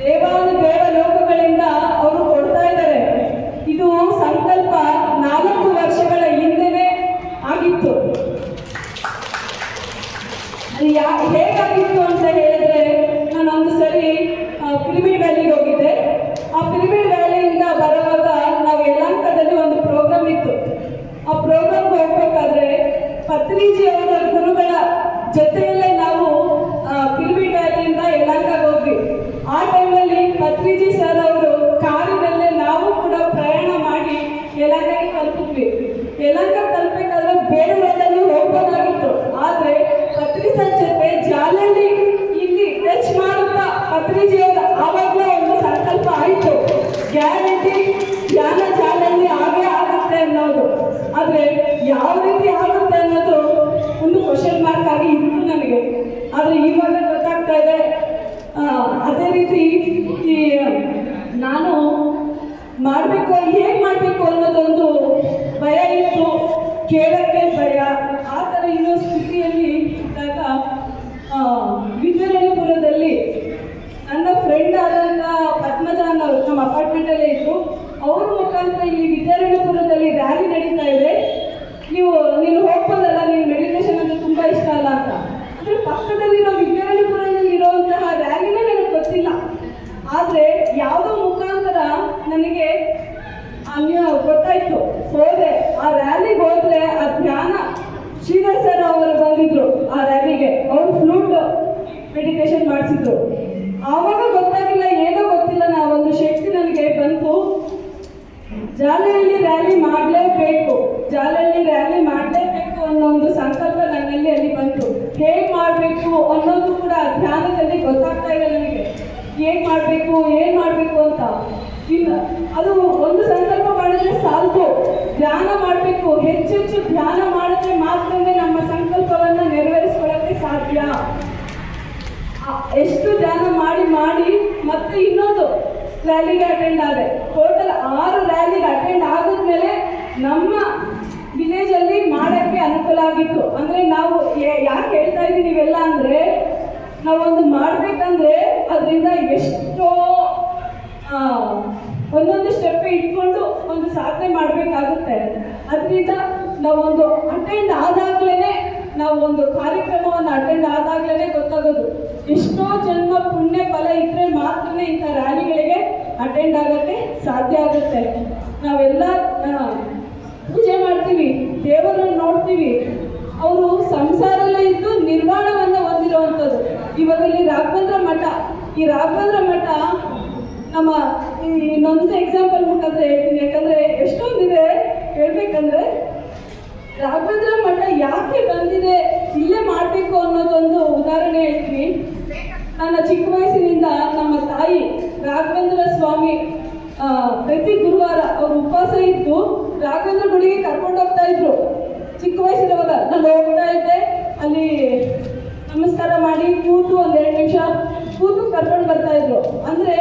ದೇವಾನು ದೇವ ಲೋಕಗಳಿಂದ ಅವರು ಕೊಡ್ತಾ ಇದ್ದಾರೆ. ಇದು ಸಂಕಲ್ಪ ನಾಲ್ಕು ವರ್ಷಗಳ ಹಿಂದೆನೆ ಆಗಿತ್ತು. ಹೇಗಾಗಿತ್ತು ಅಂತ ಹೇಳಿದ್ರೆ ಒಂದು ಸರಿ ವ್ಯಾಲಿಗೆ ಹೋಗಿದ್ದೆ ಆ ಪಿಲಿಮಿಡ್ ವ್ಯಾಲಿಯಿಂದ ಬರುವಾಗ ನಾವು ಯಲಹಂಕದಲ್ಲಿ ಒಂದು ಪ್ರೋಗ್ರಾಮ್ ಇತ್ತು ಆ ಪ್ರೋಗ್ರಾಮ್ಗೆ ಹೋಗ್ಬೇಕಾದ್ರೆ ಪತ್ರಿಜಿ ಅವರ ಗುರುಗಳ ಜೊತೆಯಲ್ಲೇ ನಾವು ಪಿಲಿಮಿಡ್ ವ್ಯಾಲಿಯಿಂದ ಯಲಹಂಕಗೆ ಹೋದ್ವಿ ಆ ಟೈಮಲ್ಲಿ ಪತ್ರಿಜಿ ಸರ್ ಅವರು ಕಾರಿನಲ್ಲೇ ನಾವು ಕೂಡ ಪ್ರಯಾಣ ಮಾಡಿ ಯಲಹಂಕಕ್ಕೆ ತಲುಪಿದ್ವಿ. ಯಲಹಂಕ ತಲುಪಬೇಕಾದ್ರೆ ಬೇರೆ ರೋಡಲ್ಲಿ ಹೋಗ್ಬೋದಾಗಿತ್ತು. ಆದ್ರೆ ಪತ್ರಿ ಸರ್ ಜೊತೆ ಜಾಲಲ್ಲಿ ಇಲ್ಲಿ ಟಚ್ ಮಾಡುತ್ತಾ ಪತ್ರಿಜಿಯವರ ಆವಾಗಲೇ ಒಂದು ಸಂಕಲ್ಪ ಆಯಿತು. ಗ್ಯಾರಂಟಿ ಧ್ಯಾನ ಜಾಲಲ್ಲಿ ಆಗೇ ಆಗುತ್ತೆ ಅನ್ನೋದು. ಆದ್ರೆ ಯಾವ ರೀತಿ ಆಗುತ್ತೆ ಅನ್ನೋದು ಒಂದು ಕ್ವಶನ್ ಮಾರ್ಕ್ ಆಗಿ ಇತ್ತು ನನಗೆ ಆದ್ರೆ ಇವಾಗ ಗೊತ್ತಾಗ್ತಾ ಇದೆ ಆ, ಅದೇ ರೀತಿ ಈ ನಾನು ಮಾಡಬೇಕು ಹೇಗೆ ಮಾಡಬೇಕು ಅನ್ನೋದೊಂದು ಭಯ ಇತ್ತು. ಕೇಳಕ್ಕೆ ಭಯ. ಆ ಥರ ಇರೋ ಸ್ಥಿತಿಯಲ್ಲಿ ಇದ್ದಾಗ ಆ, ನನ್ನ ಫ್ರೆಂಡ್ ಆದಂಥ ಪದ್ಮಜ ಅವರು ನಮ್ಮ ಅಪಾರ್ಟ್ಮೆಂಟಲ್ಲೇ ಇದ್ದರು ಅವ್ರ ಮುಖಾಂತರ ಇಲ್ಲಿ ವಿದ್ಯಾರಣ್ಯಪುರದಲ್ಲಿ ರ್ಯಾಲಿ ನಡೀತಾ ಇದೆ. ನೀವು ನೀನು ಹೋಗ್ಬೋದಲ್ಲ ನೀನು ಮೆಡಿಟೇಷನ್ ಅಂದರೆ ತುಂಬ ಇಷ್ಟ ಅಲ್ಲ ಅಂತ. ಅಂದರೆ ಪಕ್ಕದಲ್ಲಿರೋ ವಿದ್ಯಾರಣ್ಯಪುರದಲ್ಲಿ ಇರುವಂತಹ ರ್ಯಾಲಿನೇ ಆದರೆ ಯಾವುದೋ ಮುಖಾಂತರ ನನಗೆ ಗೊತ್ತಾಯ್ತು. ಹೋದೆ. ಆ ರ್ಯಾಲಿಗೆ ಹೋದ್ರೆ ಆ ಧ್ಯಾನ ಶ್ರೀಧರ್ ಸರ್ ಅವರು ಬಂದಿದ್ರು ಆ ರ್ಯಾಲಿಗೆ ಅವ್ರು ಫ್ಲೂಟ್ ಮೆಡಿಟೇಷನ್ ಮಾಡಿಸಿದ್ರು. ಆವಾಗ ಗೊತ್ತಾಗಿಲ್ಲ, ಏನೋ ಗೊತ್ತಿಲ್ಲ. ನಾ ಒಂದು ಶಕ್ತಿ ನನಗೆ ಬಂತು. ಜಾಲಹಳ್ಳಿ ರ್ಯಾಲಿ ಮಾಡಲೇಬೇಕು. ಜಾಲಹಳ್ಳಿ ರ್ಯಾಲಿ ಮಾಡಲೇಬೇಕು ಅನ್ನೋ ಒಂದು ಸಂಕಲ್ಪ ನನ್ನಲ್ಲಿ ಅಲ್ಲಿ ಬಂತು. ಹೇಗೆ ಮಾಡಬೇಕು ಅನ್ನೋದು ಕೂಡ ಧ್ಯಾನದಲ್ಲಿ ಗೊತ್ತಾಗ್ತಾ ಇಲ್ಲ ನನಗೆ. ಹೇಗೆ ಮಾಡಬೇಕು, ಏನು ಮಾಡಬೇಕು ಅಂತ. ಇಲ್ಲ, ಅದು ಒಂದು ಸಂಕಲ್ಪ ಮಾಡಿದ್ರೆ ಸಾಲ್ತು ಧ್ಯಾನ ಮಾಡಬೇಕು. ಹೆಚ್ಚೆಚ್ಚು ಧ್ಯಾನ ಮಾಡಿದ್ರೆ ಮಾತ್ರವೇ ನಮ್ಮ ಸಂಕಲ್ಪವನ್ನು ನೆರವೇರಿಸ್ಕೊಳ್ಳೋಕ್ಕೆ ಸಾಧ್ಯ. ಎಷ್ಟು ಧ್ಯಾನ ಮಾಡಿ ಮಾಡಿ, ಮತ್ತೆ ಇನ್ನೊಂದು ರ್ಯಾಲಿಗೆ ಅಟೆಂಡ್ ಆದೆ. ಟೋಟಲ್ ಆರು ರ್ಯಾಲಿಗೆ ಅಟೆಂಡ್ ಆಗೋದ್ಮೇಲೆ ನಮ್ಮ ವಿಲೇಜ್ ಅಲ್ಲಿ ಮಾಡಕ್ಕೆ ಅನುಕೂಲ ಆಗಿತ್ತು. ಅಂದ್ರೆ ನಾವು ಯಾಕೆ ಹೇಳ್ತಾ ಇದೀವಿ ನೀವೆಲ್ಲ ಅಂದ್ರೆ ನಾವೊಂದು ಮಾಡ್ಬೇಕಂದ್ರೆ ಅದರಿಂದ ಎಷ್ಟೋ ಒಂದೊಂದು ಸ್ಟೆಪ್ ಇಟ್ಕೊಂಡು ಒಂದು ಸಾಧನೆ ಮಾಡಬೇಕಾಗುತ್ತೆ. ಅದರಿಂದ ನಾವೊಂದು ಅಟೆಂಡ್ ಆದಾಗ್ಲೇ ನಾವು ಒಂದು ಕಾರ್ಯಕ್ರಮವನ್ನು ಅಟೆಂಡ್ ಆದಾಗ್ಲೇ ಗೊತ್ತಾಗೋದು. ಎಷ್ಟೋ ಜನ್ಮ ಪುಣ್ಯ ಫಲ ಇದ್ರೆ ಮಾತ್ರನೇ ಇಂಥ ರ್ಯಾಲಿಗಳಿಗೆ ಅಟೆಂಡ್ ಆಗೋಕ್ಕೆ ಸಾಧ್ಯ ಆಗುತ್ತೆ. ನಾವೆಲ್ಲ ಪೂಜೆ ಮಾಡ್ತೀವಿ, ದೇವರನ್ನು ನೋಡ್ತೀವಿ. ಅವರು ಸಂಸಾರಲ್ಲೇ ಇದ್ದು ನಿರ್ವಾಣವನ್ನು ಹೊಂದಿರುವಂಥದ್ದು ಇವಾಗ ಇಲ್ಲಿ ರಾಘವೇಂದ್ರ ಮಠ. ಈ ರಾಘವೇಂದ್ರ ಮಠ ನಮ್ಮ ಈ ಇನ್ನೊಂದು ಎಕ್ಸಾಂಪಲ್ ಮುಖಾಂತರ ಹೇಳ್ತೀನಿ. ಯಾಕಂದ್ರೆ ಎಷ್ಟೊಂದಿದೆ ಹೇಳ್ಬೇಕಂದ್ರೆ ರಾಘವೇಂದ್ರ ಮಠ ಯಾಕೆ ಬಂದಿದೆ, ಇಲ್ಲೇ ಮಾಡಬೇಕು ಅನ್ನೋದೊಂದು ಉದಾಹರಣೆ ಹೇಳ್ತೀನಿ. ನನ್ನ ಚಿಕ್ಕ ವಯಸ್ಸಿನಿಂದ ನಮ್ಮ ತಾಯಿ ರಾಘವೇಂದ್ರ ಸ್ವಾಮಿ ಪ್ರತಿ ಗುರುವಾರ ಅವರು ಉಪವಾಸ ಇದ್ದು ರಾಘವೇಂದ್ರ ಗುಡಿಗೆ ಕರ್ಕೊಂಡು ಹೋಗ್ತಾ ಇದ್ರು. ಚಿಕ್ಕ ವಯಸ್ಸಿನವಾಗ ನಾನು ಹೋಗ್ತಾ ಇದ್ದೆ. ಅಲ್ಲಿ ನಮಸ್ಕಾರ ಮಾಡಿ ಕೂತು ಒಂದೆರಡು ನಿಮಿಷ ಕೂತು ಕರ್ಕೊಂಡು ಬರ್ತಾ ಇದ್ರು. ಅಂದ್ರೆ